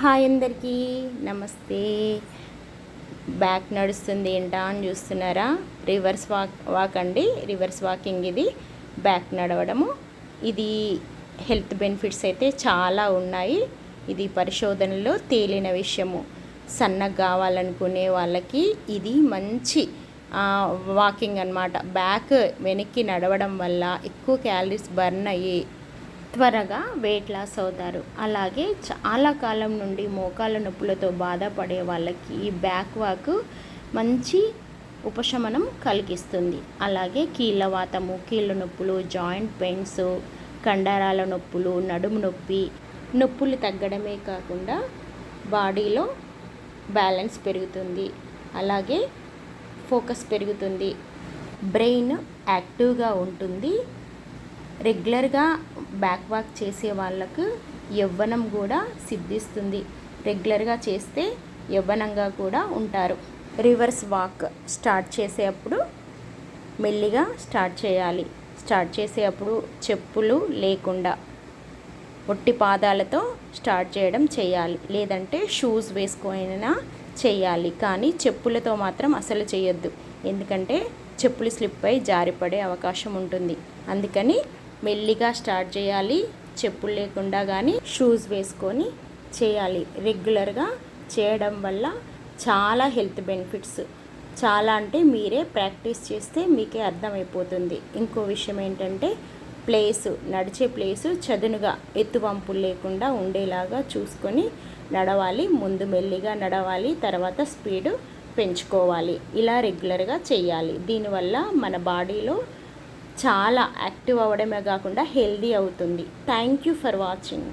Hi అందరికీ నమస్తే. Back నడుస్తుంది ఏంటా అని చూస్తున్నారా? రివర్స్ వాక్ వాక్ అండి. రివర్స్ వాకింగ్ ఇది. బ్యాక్ నడవడము. ఇది హెల్త్ బెనిఫిట్స్ అయితే చాలా ఉన్నాయి. ఇది పరిశోధనలో తేలిన విషయము. సన్నగా కావాలనుకునే వాళ్ళకి ఇది మంచి వాకింగ్ అన్నమాట. బ్యాక్ వెనక్కి నడవడం వల్ల ఎక్కువ క్యాలరీస్ బర్న్ అయ్యి త్వరగా వెయిట్ లాస్ అవుతారు. అలాగే చాలా కాలం నుండి మోకాళ్ళ నొప్పులతో బాధపడే వాళ్ళకి ఈ బ్యాక్ వాక్ మంచి ఉపశమనం కలిగిస్తుంది. అలాగే కీళ్ళవాతము కీళ్ళ నొప్పులు జాయింట్ పెయిన్స్ కండరాల నొప్పులు నడుము నొప్పి నొప్పులు తగ్గడమే కాకుండా బాడీలో బ్యాలెన్స్ పెరుగుతుంది. అలాగే ఫోకస్ పెరుగుతుంది. బ్రెయిన్ యాక్టివ్గా ఉంటుంది. రెగ్యులర్గా బ్యాక్ వాక్ చేసే వాళ్ళకు యవ్వనం కూడా సిద్ధిస్తుంది. రెగ్యులర్గా చేస్తే యవ్వనంగా కూడా ఉంటారు. రివర్స్ వాక్ స్టార్ట్ చేసేటప్పుడు మెల్లిగా స్టార్ట్ చేయాలి. స్టార్ట్ చేసేటప్పుడు చెప్పులు లేకుండా ఒట్టి పాదాలతో స్టార్ట్ చేయడం చేయాలి. లేదంటే షూస్ వేసుకొనినా చేయాలి. కానీ చెప్పులతో మాత్రం అసలు చేయొద్దు. ఎందుకంటే చెప్పులు స్లిప్ అయి జారిపడే అవకాశం ఉంటుంది. అందుకని మెల్లిగా స్టార్ట్ చేయాలి. చెప్పులు లేకుండా కానీ షూస్ వేసుకొని చేయాలి. రెగ్యులర్గా చేయడం వల్ల చాలా హెల్త్ బెనిఫిట్స్. చాలా అంటే మీరే ప్రాక్టీస్ చేస్తే మీకే అర్థమైపోతుంది. ఇంకో విషయం ఏంటంటే ప్లేసు నడిచే ప్లేసు చదునుగా ఎత్తువంపులు లేకుండా ఉండేలాగా చూసుకొని నడవాలి. ముందు మెల్లిగా నడవాలి తర్వాత స్పీడు పెంచుకోవాలి. ఇలా రెగ్యులర్గా చేయాలి. దీనివల్ల మన బాడీలో చాలా యాక్టివ్ అవ్వడమే కాకుండా హెల్దీ అవుతుంది. Thank you for watching